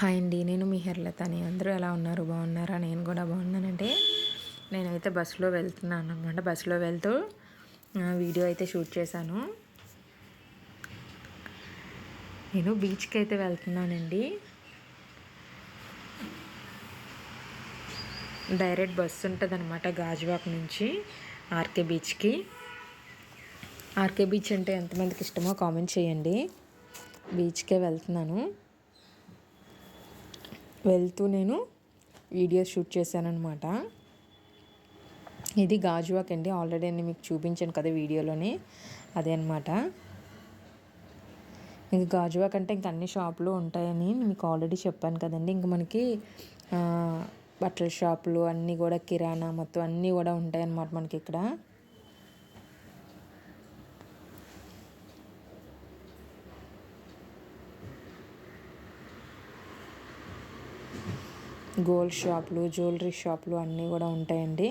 Hi అండి. నేను మీ హెర్లతని. అందరూ ఎలా ఉన్నారు? బాగున్నారా? నేను కూడా బాగున్నానంటే నేనైతే బస్సులో వెళ్తున్నాను అనమాట బస్సులో వెళ్తూ వీడియో అయితే షూట్ చేశాను. నేను బీచ్కి అయితే వెళ్తున్నానండి. డైరెక్ట్ బస్సు ఉంటుంది అనమాట గాజువాక్ నుంచి ఆర్కే బీచ్కి. ఆర్కే బీచ్ అంటే ఎంతమందికి ఇష్టమో కామెంట్ చేయండి. బీచ్కే వెళ్తున్నాను. వెళ్తూ నేను వీడియో షూట్ చేశానమాట ఇది గాజువాక్ అండి. ఆల్రెడీ నేను మీకు చూపించాను కదా వీడియోలోనే. అదే అనమాట ఇంక గాజువాక్ అంటే ఇంక అన్ని షాపులు ఉంటాయని మీకు ఆల్రెడీ చెప్పాను కదండి. ఇంక మనకి బట్టల షాపులు అన్నీ కూడా కిరాణా మొత్తం అన్నీ కూడా ఉంటాయన్నమాట మనకి ఇక్కడ. గోల్డ్ షాపులు జ్యువెలరీ షాపులు అన్నీ కూడా ఉంటాయండి.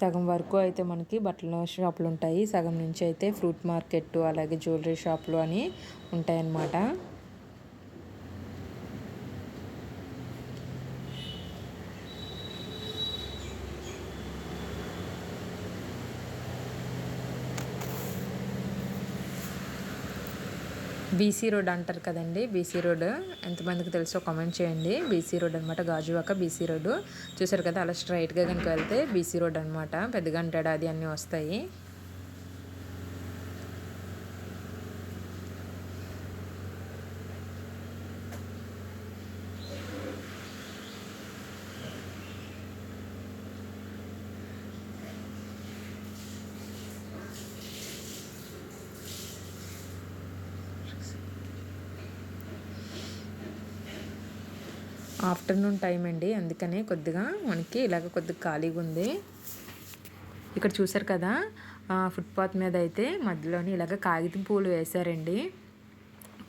సగం వరకు అయితే మనకి బట్టల షాపులు ఉంటాయి. సగం నుంచి అయితే ఫ్రూట్ మార్కెట్ అలాగే జ్యువెలరీ షాపులు అని ఉంటాయన్నమాట. బీసీ రోడ్ అంటారు కదండి బీసీ రోడ్. ఎంతమందికి తెలుసో కామెంట్ చేయండి. బీసీ రోడ్ అనమాట గాజువాక బీసీ రోడ్. చూసారు కదా అలా స్ట్రైట్గా కనుక వెళ్తే బీసీ రోడ్ అనమాట పెద్దగా అంటాడు అది అన్నీ వస్తాయి. ఆఫ్టర్నూన్ టైం అండి. అందుకనే కొద్దిగా మనకి ఇలాగ కొద్దిగా ఖాళీగా ఉంది. ఇక్కడ చూసారు కదా ఫుట్పాత్ మీద అయితే మధ్యలోని ఇలాగ కాగితం పూలు వేశారండి.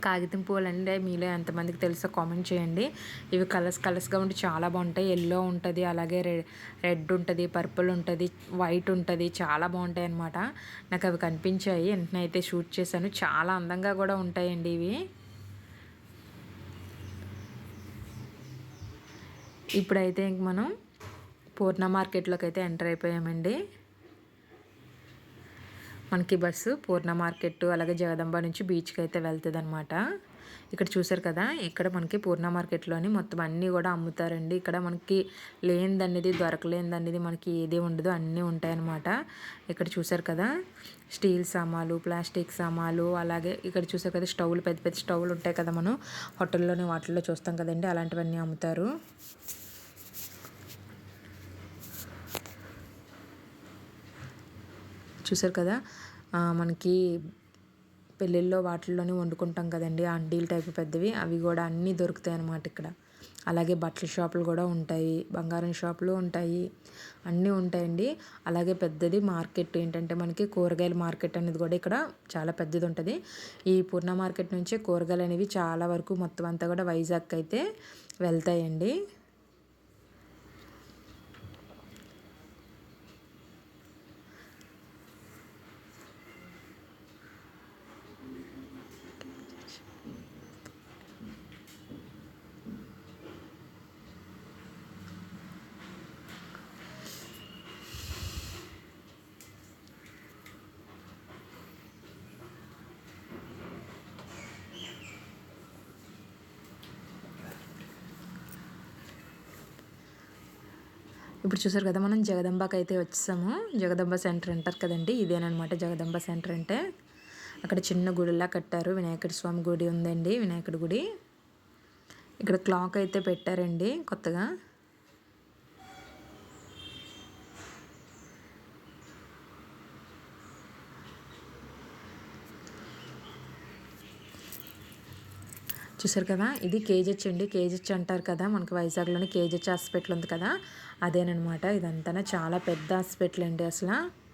కాగితం పూలు అండి మీలో ఎంతమందికి తెలుసో కామెంట్ చేయండి. ఇవి కలర్స్ కలర్స్గా ఉంటే చాలా బాగుంటాయి. ఎల్లో ఉంటుంది అలాగే రెడ్ ఉంటుంది పర్పుల్ ఉంటుంది వైట్ ఉంటుంది చాలా బాగుంటాయి అనమాట నాకు అవి కనిపించాయి. వెంటనే అయితే షూట్ చేశాను. చాలా అందంగా కూడా ఉంటాయండి ఇవి. ఇప్పుడైతే ఇంక మనం పూర్ణ మార్కెట్లోకి అయితే ఎంటర్ అయిపోయామండి. మనకి బస్సు పూర్ణ మార్కెట్ అలాగే జగదంబ నుంచి బీచ్కి అయితే వెళ్తుంది అనమాట ఇక్కడ చూసారు కదా ఇక్కడ మనకి పూర్ణ మార్కెట్లోని మొత్తం అన్నీ కూడా అమ్ముతారండి. ఇక్కడ మనకి లేనిదనేది దొరకలేనిదనేది మనకి ఏది ఉండదు అన్నీ ఉంటాయన్నమాట. ఇక్కడ చూసారు కదా స్టీల్ సామాలు ప్లాస్టిక్ సామాలు అలాగే ఇక్కడ చూసారు కదా స్టవ్లు పెద్ద పెద్ద స్టవ్లు ఉంటాయి కదా మనం హోటల్లోని వాటిల్లో చూస్తాం కదండి అలాంటివన్నీ అమ్ముతారు. చూసారు కదా మనకి పెళ్ళిళ్ళలో వాటిల్లోనే వండుకుంటాం కదండి. అండీల్ టైప్ పెద్దవి. అవి కూడా అన్నీ దొరుకుతాయి అన్నమాట ఇక్కడ. అలాగే బట్టల షాపులు కూడా ఉంటాయి. బంగారం షాపులు ఉంటాయి. అన్నీ ఉంటాయండి. అలాగే పెద్దది మార్కెట్. ఏంటంటే మనకి కూరగాయల మార్కెట్ అనేది కూడా ఇక్కడ చాలా పెద్దది ఉంటుంది ఈ పూర్ణ మార్కెట్ నుంచే కూరగాయలు అనేవి చాలా వరకు మొత్తం అంతా కూడా వైజాగ్ అయితే వెళ్తాయండి. ఇప్పుడు చూసారు కదా మనం జగదంబకి అయితే వచ్చాము. జగదంబ సెంటర్ అంటారు కదండి ఇదేనమాట జగదంబ సెంటర్ అంటే. అక్కడ చిన్న గుడిలా కట్టారు. వినాయకుడి స్వామి గుడి ఉందండి వినాయకుడి గుడి. ఇక్కడ క్లాక్ అయితే పెట్టారండి కొత్తగా. చూసారు కదా? ఇది కేజెచ్ అండి. కేజెచ్ అంటారు కదా మనకి వైజాగ్లోని కేజెచ్ హాస్పిటల్ ఉంది కదా? అదేనమాట ఇదంతా చాలా పెద్ద హాస్పిటల్ అండి అసలు.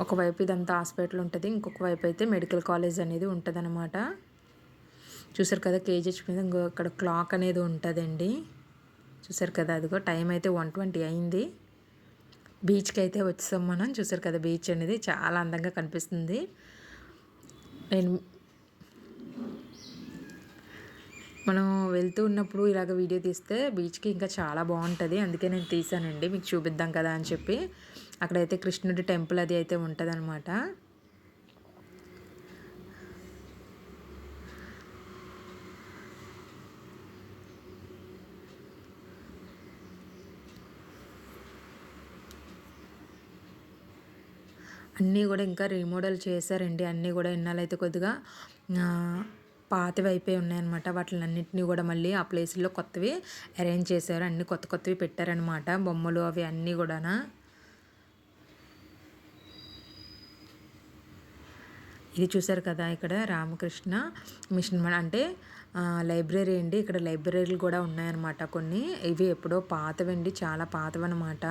ఒకవైపు ఇదంతా హాస్పిటల్ ఉంటుంది. ఇంకొక వైపు అయితే మెడికల్ కాలేజ్ అనేది ఉంటుంది అనమాట చూసారు కదా కేజెచ్ మీద ఇంకో అక్కడ క్లాక్ అనేది ఉంటుందండి. చూసారు కదా? అదిగో టైం అయితే వన్ ట్వంటీ అయింది. బీచ్కి అయితే వచ్చాం మనం. చూసారు కదా? బీచ్ అనేది చాలా అందంగా కనిపిస్తుంది. నేను మనం వెళ్తూ ఉన్నప్పుడు ఇలాగ వీడియో తీస్తే బీచ్కి ఇంకా చాలా బాగుంటుంది. అందుకే నేను తీసానండి. మీకు చూపిద్దాం కదా అని చెప్పి. అక్కడైతే కృష్ణుడి టెంపుల్ అది అయితే ఉంటుందన్నమాట. అన్నీ కూడా ఇంకా రీమోడల్ చేశారండి. అన్నీ కూడా ఇన్నాళ్ళైతే కొద్దిగా పాతవి అయిపోయి ఉన్నాయన్నమాట. వాటిని అన్నింటినీ కూడా మళ్ళీ ఆ ప్లేస్లో కొత్తవి అరేంజ్ చేశారు. అన్ని కొత్త కొత్తవి పెట్టారనమాట బొమ్మలు అవి అన్నీ కూడా ఇది చూసారు కదా ఇక్కడ రామకృష్ణ మిషన్ అంటే లైబ్రరీ అండి. ఇక్కడ లైబ్రరీలు కూడా ఉన్నాయన్నమాట కొన్ని. ఇవి ఎప్పుడో పాతవండి. చాలా పాతవన్నమాట.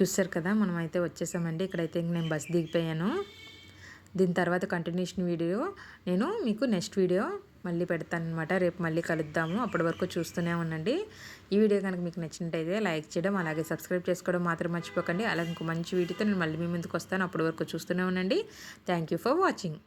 చూసారు కదా మనం అయితే వచ్చేసామండి. ఇక్కడైతే నేను బస్ దిగిపోయాను. దీని తర్వాత కంటిన్యూషన్ వీడియో. నేను మీకు నెక్స్ట్ వీడియో మళ్ళీ పెడతాను అనమాట రేపు మళ్ళీ కలుద్దాము. అప్పటి వరకు చూస్తూనే ఉండండి. ఈ వీడియో కనుక మీకు నచ్చినట్టయితే లైక్ చేయడం అలాగే సబ్స్క్రైబ్ చేసుకోవడం మాత్రం మర్చిపోకండి. అలాగే ఇంకో మంచి వీడియోతో నేను మళ్ళీ మీ ముందుకు వస్తాను. అప్పటి వరకు చూస్తూనే ఉండండి. Thank you for watching.